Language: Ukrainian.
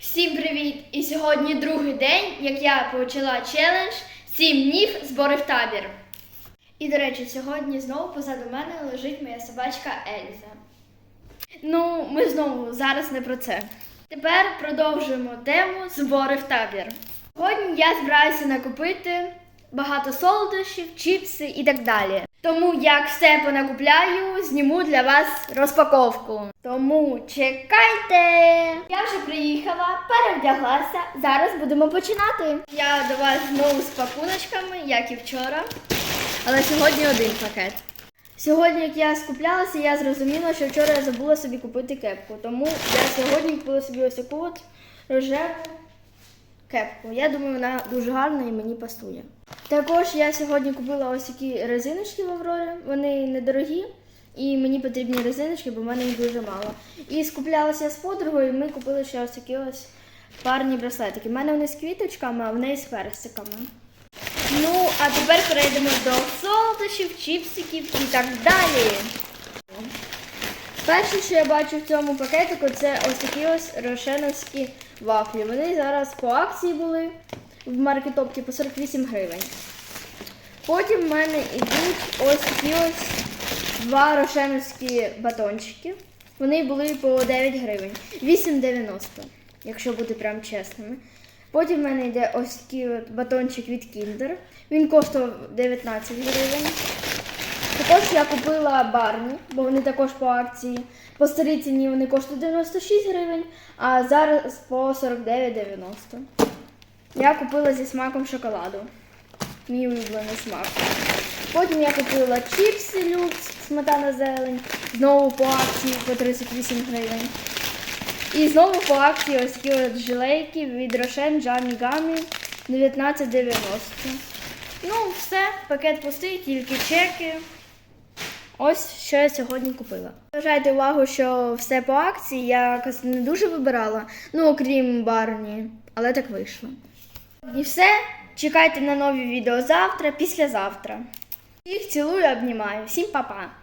Всім привіт! І сьогодні другий день, як я почала челендж 7 днів збори в табір. І, до речі, сьогодні знову позаду мене лежить моя собачка Ельза. Ну, ми знову зараз не про це. Тепер продовжуємо тему збори в табір. Сьогодні я збираюся накупити багато солодощів, чіпси і так далі. Тому як все понакупляю, зніму для вас розпаковку. Тому чекайте! Я вже приїхала, перевдяглася. Зараз будемо починати. Я до вас знову з пакуночками, як і вчора. Але сьогодні один пакет. Сьогодні, як я скуплялася, я зрозуміла, що вчора я забула собі купити кепку. Тому я сьогодні купила собі ось таку от рожеву кепку. Я думаю, вона дуже гарна і мені пасує. Також я сьогодні купила ось такі резиночки в Аврорі. Вони недорогі. І мені потрібні резиночки, бо в мене їх дуже мало. І скуплялася з подругою, і ми купили ще ось такі ось парні браслетики. У мене вони з квіточками, а в неї з персиками. Ну, а тепер перейдемо до солодощів, чіпсиків і так далі. Перше, що я бачу в цьому пакетику, це ось такі ось рошеновські вафлі. Вони зараз по акції були в маркетопті по 48 гривень. Потім в мене йдуть ось такі ось два рошеновські батончики. Вони були по 9 гривень. 8,90, якщо бути прям чесними. Потім в мене йде ось такий от батончик від Kinder. Він коштував 19 гривень. Також я купила барні, бо вони також по акції. По старій ціні вони коштують 96 гривень, а зараз по 49,90. Я купила зі смаком шоколаду. Мій улюблений смак. Потім я купила чіпси люкс, сметана зелень, знову по акції по 38 гривень. І знову по акції ось такі от жилейки від Рошен Джамі Гамі 19,90. Ну, все, пакет пустий, тільки чеки. Ось що я сьогодні купила. Зважайте увагу, що все по акції я якось не дуже вибирала, ну окрім барні, але так вийшло. І все. Чекайте на нові відео завтра, післязавтра. Всіх цілую, обнімаю. Всім па-па!